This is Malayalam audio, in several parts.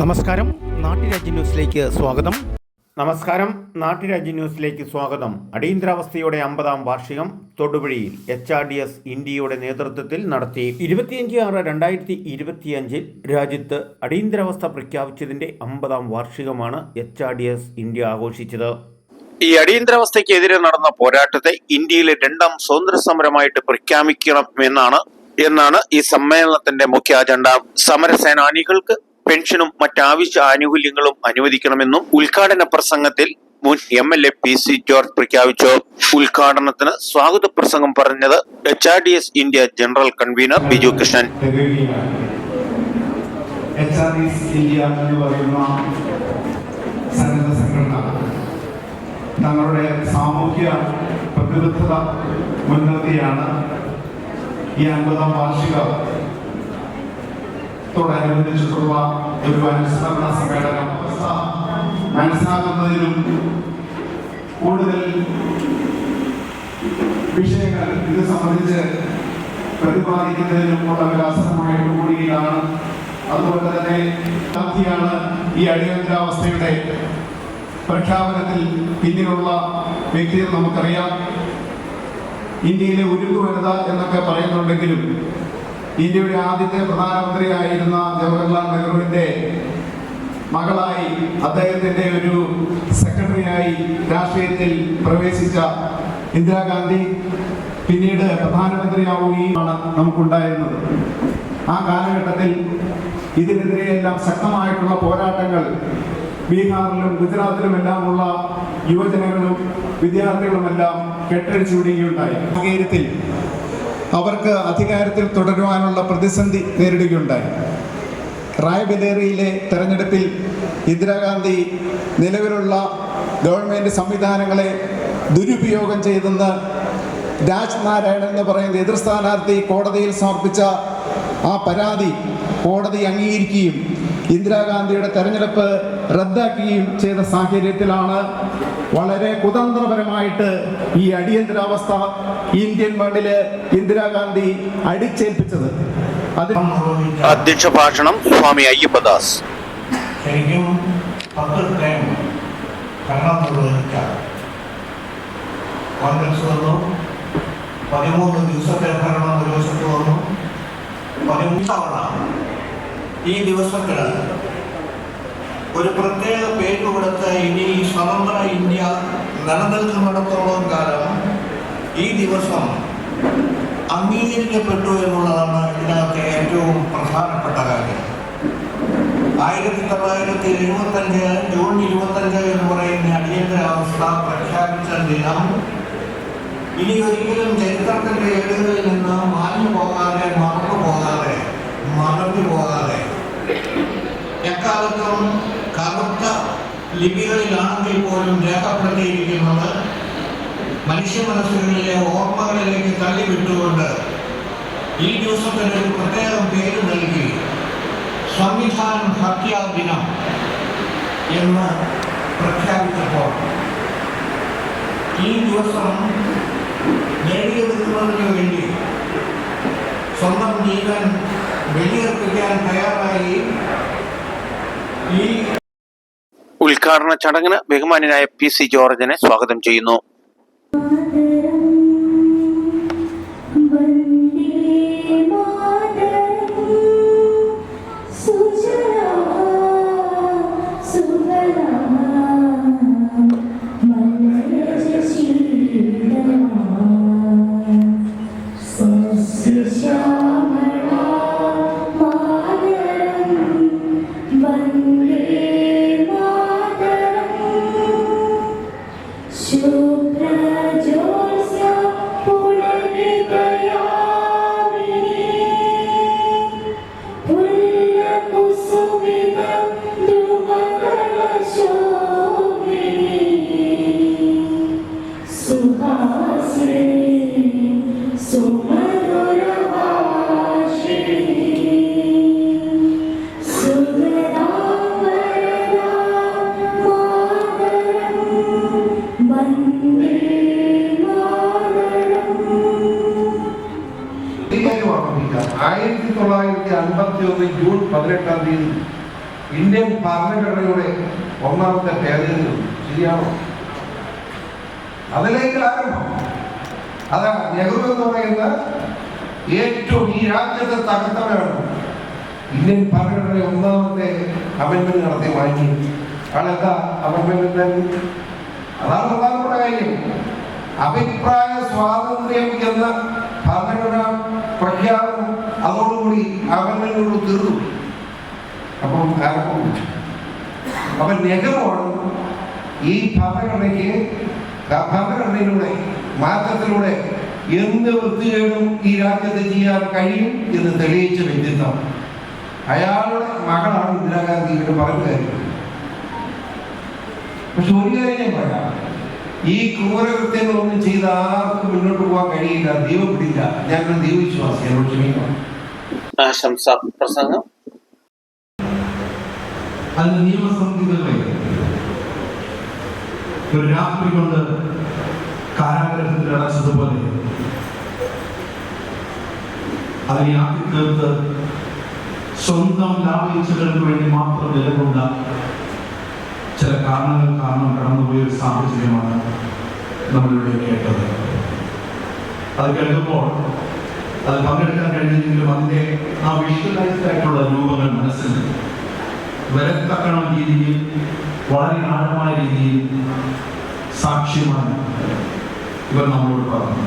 നമസ്കാരം. നാട്ടുരാജ്യ ന്യൂസിലേക്ക് സ്വാഗതം. നമസ്കാരം. നാട്ടുരാജ്യ ന്യൂസിലേക്ക് സ്വാഗതം. അടിയന്തരാവസ്ഥയുടെ അമ്പതാം വാർഷികം തൊടുപുഴയിൽ എച്ച് ആർ ഡി എസ് ഇന്ത്യയുടെ നേതൃത്വത്തിൽ നടത്തി. ഇരുപത്തിയഞ്ച് ആറ് രണ്ടായിരത്തി ഇരുപത്തിയഞ്ചിൽ രാജ്യത്ത് അടിയന്തരാവസ്ഥ പ്രഖ്യാപിച്ചതിന്റെ അമ്പതാം വാർഷികമാണ് H R D S India ആഘോഷിച്ചത്. ഈ അടിയന്തരാവസ്ഥയ്ക്കെതിരെ നടന്ന പോരാട്ടത്തെ ഇന്ത്യയിലെ രണ്ടാം സ്വാതന്ത്ര്യ സമരമായിട്ട് പ്രഖ്യാപിക്കണമെന്നാണ് എന്നാണ് ഈ സമ്മേളനത്തിന്റെ മുഖ്യ അജണ്ട. സമരസേനാനികൾക്ക് പെൻഷനും മറ്റാവശ്യ ആനുകൂല്യങ്ങളും അനുവദിക്കണമെന്നും ഉദ്ഘാടന പ്രസംഗത്തിൽ മുൻ M L A P C George പ്രഖ്യാപിച്ചു. ഉദ്ഘാടനത്തിന് സ്വാഗത പ്രസംഗം പറഞ്ഞത് H R D S India general convener Biju Krishnan. തങ്ങളുടെ സാമൂഹ്യ പ്രതിബദ്ധത മുൻനിർത്തിയാണ് ഈ അൻപതാം വാർഷികത്തോടനുബന്ധിച്ചിട്ടുള്ള ഒരു അനുസ്മരണ സമ്മേളനം മനസ്സിലാക്കുന്നതിനും കൂടുതൽ വിഷയങ്ങൾ ഇത് സംബന്ധിച്ച് പ്രതിപാദിക്കുന്നതിനുമുള്ള വിലാസമായിട്ട് കൂടിയാണ് അതുകൊണ്ട് തന്നെ ഗാന്ധിയാണ് ഈ അടിയന്തരാവസ്ഥയുടെ പ്രഖ്യാപനത്തിൽ പിന്നിലുള്ള വ്യക്തിയെ നമുക്കറിയാം. ഇന്ത്യയിലെ ഉരുക്കു വനിത എന്നൊക്കെ പറയുന്നുണ്ടെങ്കിലും ഇന്ത്യയുടെ ആദ്യത്തെ പ്രധാനമന്ത്രിയായിരുന്ന ജവഹർലാൽ നെഹ്റുവിന്റെ മകളായി അദ്ദേഹത്തിന്റെ ഒരു സെക്രട്ടറിയായി രാഷ്ട്രീയത്തിൽ പ്രവേശിച്ച ഇന്ദിരാഗാന്ധി പിന്നീട് പ്രധാനമന്ത്രിയാവുകയുമാണ് നമുക്കുണ്ടായിരുന്നത്. ആ കാലഘട്ടത്തിൽ ഇതിനെതിരെയെല്ലാം ശക്തമായിട്ടുള്ള പോരാട്ടങ്ങൾ ബീഹാറിലും ഗുജറാത്തിലും ഗുജറാത്തിലുമെല്ലാമുള്ള യുവജനങ്ങളും വിദ്യാർത്ഥികളുമെല്ലാം കെട്ടടിച്ചു വിടുകയുണ്ടായി സാഹചര്യത്തിൽ അവർക്ക് അധികാരത്തിൽ തുടരുവാനുള്ള പ്രതിസന്ധി നേരിടുകയുണ്ടായി. റായ്ബലേറിയിലെ തെരഞ്ഞെടുപ്പിൽ ഇന്ദിരാഗാന്ധി നിലവിലുള്ള ഗവൺമെന്റ് സംവിധാനങ്ങളെ ദുരുപയോഗം ചെയ്തെന്ന് രാജ് നാരായണൻ എന്ന് പറയുന്ന എതിർ സ്ഥാനാർത്ഥി കോടതിയിൽ സമർപ്പിച്ച ആ പരാതി കോടതി അംഗീകരിക്കുകയും ഇന്ദിരാഗാന്ധിയുടെ തെരഞ്ഞെടുപ്പ് റദ്ദാക്കുകയും ചെയ്ത സാഹചര്യത്തിലാണ് വളരെ കുതന്ത്രപരമായിട്ട് ഈ അടിയന്തരാവസ്ഥ ഇന്ത്യൻ മണ്ണിൽ ഇന്ദിരാഗാന്ധി അടിച്ചേൽപ്പിച്ചത്. അത് അധ്യക്ഷ ഭാഷണം സ്വാമി അയ്യപ്പദാസ്. ശരിക്കും പത്ത് ടൈം ഭരണം നിർവഹിച്ച കോൺഗ്രസ് വന്നു. പതിമൂന്ന് ദിവസത്തെ ഭരണം ഒരു വശത്ത് വന്നു. പതിമൂന്ന് തവണ ഈ ദിവസത്തിൽ ഒരു പ്രത്യേക പേര് കൊടുത്ത് ഇനി സ്വതന്ത്ര ഇന്ത്യ നിലനിൽക്കുന്നിടത്തോളം കാലം ഈ ദിവസം അംഗീകരിക്കപ്പെട്ടു എന്നുള്ളതാണ് ഇതിനകത്തെ ഏറ്റവും പ്രധാനപ്പെട്ട കാര്യം. ആയിരത്തി തൊള്ളായിരത്തി എഴുപത്തഞ്ച് ജൂൺ ഇരുപത്തഞ്ച് എന്ന് പറയുന്ന അടിയന്തരാവസ്ഥ പ്രഖ്യാപിച്ച ദിനം ഇനി ഒരിക്കലും ചരിത്രത്തിന്റെ ഏടുകളിൽ നിന്ന് മാഞ്ഞു പോകാതെ മറന്നു പോകാതെ മറന്നു പോകാതെ. എക്കാലത്തും കറുത്ത ലിപികളിലാണെങ്കിൽ പോലും രേഖപ്പെടുത്തിയിരിക്കുന്നത് മനുഷ്യ മനസ്സുകളിലെ ഓർമ്മകളിലേക്ക് തള്ളിവിട്ടുകൊണ്ട് ഈ ദിവസത്തിന് ഒരു പ്രത്യേകം പേര് നൽകി. സംവിധാൻ ഹത്യാ ദിനം എന്ന് പ്രഖ്യാപിച്ചപ്പോൾ ഈ ദിവസം നേടിയെടുക്കുന്നതിന് വേണ്ടി സ്വന്തം ജീവൻ ബലിയർപ്പിക്കാൻ തയ്യാറായി. ഈ ഉദ്ഘാടന ചടങ്ങിന് ബഹുമാനായ പി സി ജോർജിനെ സ്വാഗതം ചെയ്യുന്നു. ഒന്ന് ജൂൺ പതിനെട്ടാം തീയതി ഇന്ത്യൻ ഭരണഘടനയുടെ ഒന്നാമത്തെ ഭേദഗതി ശരിയാണോ? അതിലേക്ക് ആരംഭം. അതാ നെഹ്റു എന്ന് പറയുന്ന ഏറ്റവും ഈ രാജ്യത്തെ തകർത്തവരാണ്. ഇന്ത്യൻ ഭരണഘടന ഒന്നാമത്തെ അമെന്റ്മെന്റ് നടത്തി വാങ്ങി. ആളെന്താ അമെന്റ്മെന്റ് അതാണ് പ്രധാനപ്പെട്ട കാര്യം. അഭിപ്രായ സ്വാതന്ത്ര്യം എന്ന ഭരണഘടന പ്രഖ്യാപനം അതോടുകൂടി അവനോട് തീർന്നു. അപ്പം ആർക്കും അപ്പൊ നെഹ്റുവാണ് ഈ ഭരണഘടനയ്ക്ക് ഭരണഘടനയിലൂടെ മാറ്റത്തിലൂടെ എന്ത് വൃത്തികേടും ഈ രാജ്യത്ത് ചെയ്യാൻ കഴിയും എന്ന് തെളിയിച്ച വ്യക്തിത്വം. അയാളുടെ മകളാണ് ഇന്ദിരാഗാന്ധി ഇവിടെ പറഞ്ഞു കാര്യം. പക്ഷെ ഒരു കാര്യം പറയാം. ഈ ക്രൂരകൃത്യങ്ങളൊന്നും ചെയ്ത് ആർക്കും മുന്നോട്ട് പോകാൻ കഴിയില്ല. ദൈവം പിടില്ല ഞാനൊരു ദൈവവിശ്വാസി എന്നോട് ക്ഷമിക്കണം. ആശംസ പ്രസംഗം. അതിന് നിയമസംഹിതകളെ ഒരു രാത്രി കൊണ്ട് കാരാഗ്രഹത്തിൽ അടച്ചതുപോലെ. അതിനെ ആക്കി തീർത്ത് സ്വന്തം ലാഭേച്ഛകൾക്ക് വേണ്ടി മാത്രം നിലകൊണ്ട ചില കാരണങ്ങൾ കാരണം കടന്നുപോയ ഒരു സാഹചര്യമാണ് നമ്മളിവിടെ കേട്ടത്. അത് കേൾക്കുമ്പോൾ അത് പങ്കെടുക്കാൻ കഴിഞ്ഞെങ്കിലും അതിന്റെ ആ വിഷ്വലൈസ്ഡ് ആയിട്ടുള്ള രൂപങ്ങൾ മനസ്സിൽ വരത്തക്കണ രീതിയിൽ വളരെ ആഴമായ രീതിയിൽ സാക്ഷ്യമാണ് ഇവർ നമ്മളോട് പറഞ്ഞു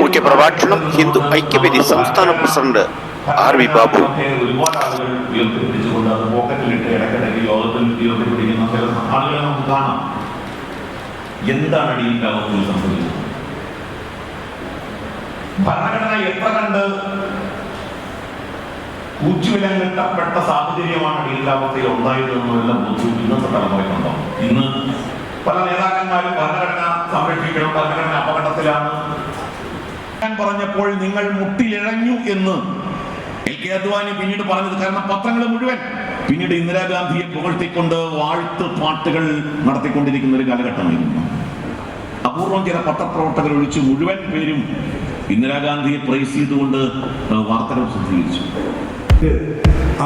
മുഖ്യപ്രഭാഷണം ഹിന്ദു ഐക്യവേദി സംസ്ഥാന പ്രസിഡന്റ് ആർ വി ബാബു യോഗത്തിൽ ചില ആളുകളെ എന്താണ് ഭരണഘടന എത്ര കണ്ട് കൂച്ചുവിലങ്ങിട്ടപ്പെട്ട സാഹചര്യമാണ് അടിയന്തരാവസ്ഥയിൽ ഉണ്ടായത് എന്നുള്ള ബോധ്യം ഇന്നത്തെ തലമുറയ്ക്കുണ്ടോ? ഇന്ന് പല നേതാക്കന്മാരും ഭരണഘടന സംരക്ഷിക്കണം ഭരണഘടന അപകടത്തിലാണ്. ഞാൻ പറഞ്ഞപ്പോൾ നിങ്ങൾ മുട്ടിലിഴഞ്ഞു എന്ന് എൽ കെ അദ്വാനി പിന്നീട് പറഞ്ഞത് കാരണം പത്രങ്ങൾ മുഴുവൻ. പിന്നീട് ഇന്ദിരാഗാന്ധിയെ പുകഴ്ത്തിക്കൊണ്ട് വാഴ്ത്ത് പാട്ടുകൾ നടത്തിക്കൊണ്ടിരിക്കുന്ന ഒരു കാലഘട്ടമായിരുന്നു. അപൂർവം ചില പത്രപ്രവർത്തകർ ഒഴിച്ച് മുഴുവൻ പേരും ഇന്ദിരാഗാന്ധിയെ പ്രൈസ് ചെയ്തുകൊണ്ട് വാർത്തകൾ പ്രസിദ്ധീകരിച്ചു.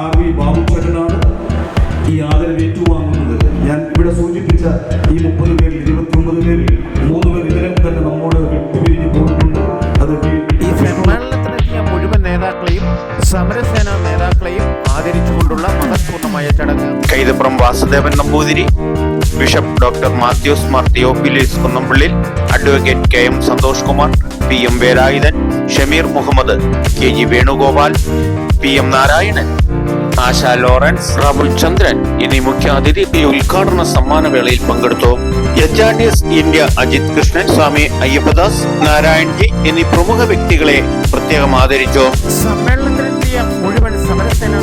ആർ വി ബാബുച്ചേട്ടനാണ് ഈ ആദരവ് ഏറ്റുവാങ്ങുന്നത്. ഞാൻ ഇവിടെ സൂചിപ്പിച്ച ഈ മുപ്പത് പേരിൽ ഇരുപത്തി ഒമ്പത് പേരിൽ മൂന്ന് പേർ ഇതിനകം തന്നെ നമ്മോട് വിട്ടുപിരിഞ്ഞു പോയിട്ടുണ്ട്. സമരസേനാ നേതാക്കളെയും ആദരിച്ചുകൊണ്ടുള്ള മഹത്വപൂർണമായ ചടങ്ങ്. Kaithappuram Vasudevan Namboothiri bishop doctor Mathews Mar Theophilus Kunnampallil advocate K M Santhosh Kumar P M Velayudhan Shameer Muhammad K G Venugopal P M Narayanan Asha Lawrence Rabul Chandran എന്നീ മുഖ്യാതിഥി ഈ ഉദ്ഘാടന സമ്മാനവേളയിൽ പങ്കെടുത്തു. H R D S India Ajith Krishnan Swami Ayyappadas Narayanji എന്നീ പ്രമുഖ വ്യക്തികളെ പ്രത്യേകം ആദരിച്ചു. സമ്മേളനത്തിലെത്തിയ മുഴുവൻ സമരസേന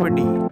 നാട്ടുരാജ്യ